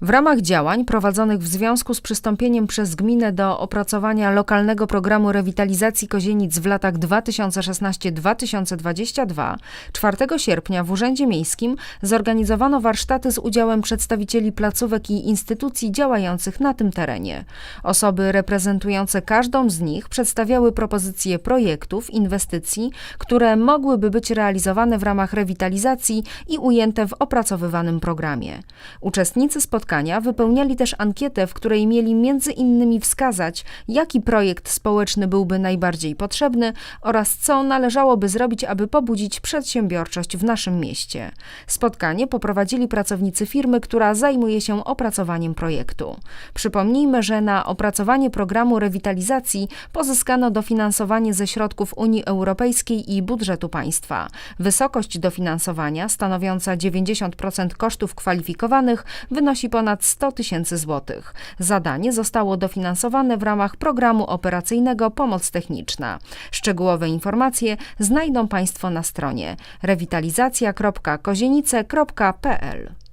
W ramach działań prowadzonych w związku z przystąpieniem przez gminę do opracowania lokalnego programu rewitalizacji Kozienic w latach 2016-2022, 4 sierpnia w Urzędzie Miejskim zorganizowano warsztaty z udziałem przedstawicieli placówek i instytucji działających na tym terenie. Osoby reprezentujące każdą z nich przedstawiały propozycje projektów, inwestycji, które mogłyby być realizowane w ramach rewitalizacji i ujęte w opracowywanym programie. Uczestnicy spotkania wypełniali też ankietę, w której mieli między innymi wskazać, jaki projekt społeczny byłby najbardziej potrzebny oraz co należałoby zrobić, aby pobudzić przedsiębiorczość w naszym mieście. Spotkanie poprowadzili pracownicy firmy, która zajmuje się opracowaniem projektu. Przypomnijmy, że na opracowanie programu rewitalizacji pozyskano dofinansowanie ze środków Unii Europejskiej i budżetu państwa. Wysokość dofinansowania, stanowiąca 90% kosztów kwalifikowanych, wynosi ponad 100 tysięcy złotych. Zadanie zostało dofinansowane w ramach programu operacyjnego Pomoc Techniczna. Szczegółowe informacje znajdą Państwo na stronie rewitalizacja.kozienice.pl.